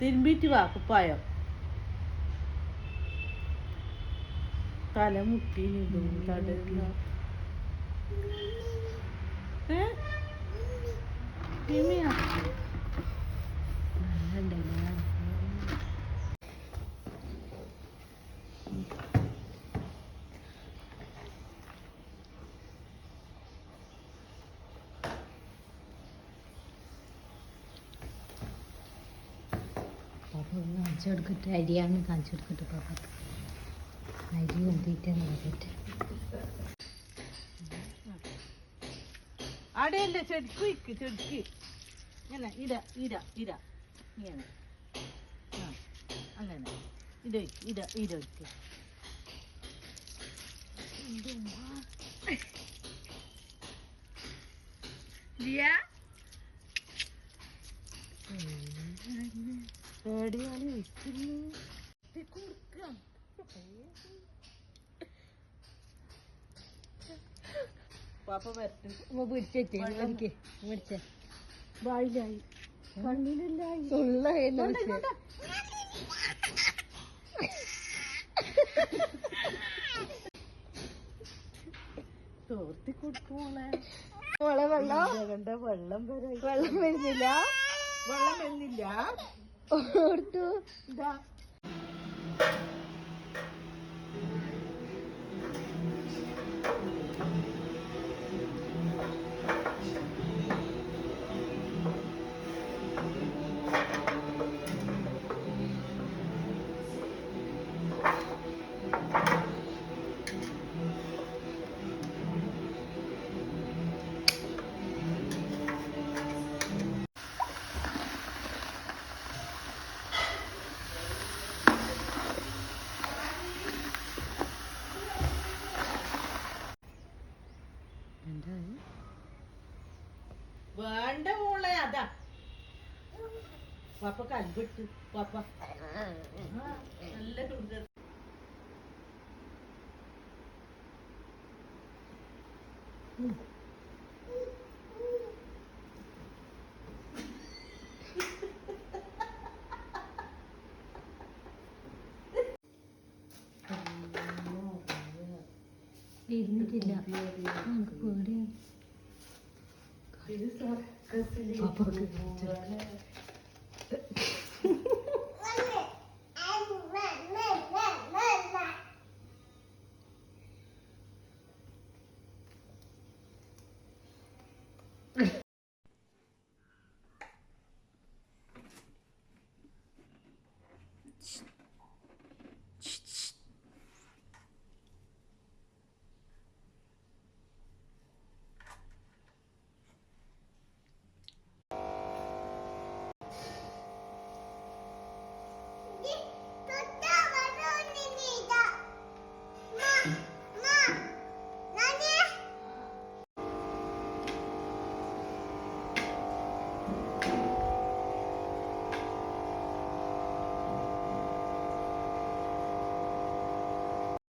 തിരുമ്പിറ്റ് വാ കുപ്പായം. തല മുട്ടി തടയില്ല ഏ? കാണിച്ചു കൊടുക്കട്ടെ അരിയാണ് കാണിച്ചു കൊടുക്കട്ടെ പാപ്പ അരി കൊണ്ടിട്ട് നോക്കട്ടെ അടയല്ല ചെടുക്ക് ഇക്ക് ചെടുക്ക്. ഇങ്ങനെ ഇര ഇര ഇര. ഇങ്ങനെ. ആ അങ്ങനെ. ഇര ഇര ഇട ഇട Yeah. Mm വെക്കുന്നു മേടിക്കേ മേടിച്ചേ വായിലായി കണ്ണിനെല്ലായി സുള്ള തോർത്തി കൊടുക്കുമോളെ മോളെ. വെള്ളം. കണ്ട? വെള്ളം വരെ വെള്ളം വരുന്നില്ല. വെള്ളം വരുന്നില്ല. ordu da. വേണ്ട മോളെ അതാ. പാപ്പ കൽവിട്ട് പാപ്പ. നല്ല ചുണ്ട് ഇരുന്നിട്ടില്ല. നമുക്ക് പേടിയാണ്.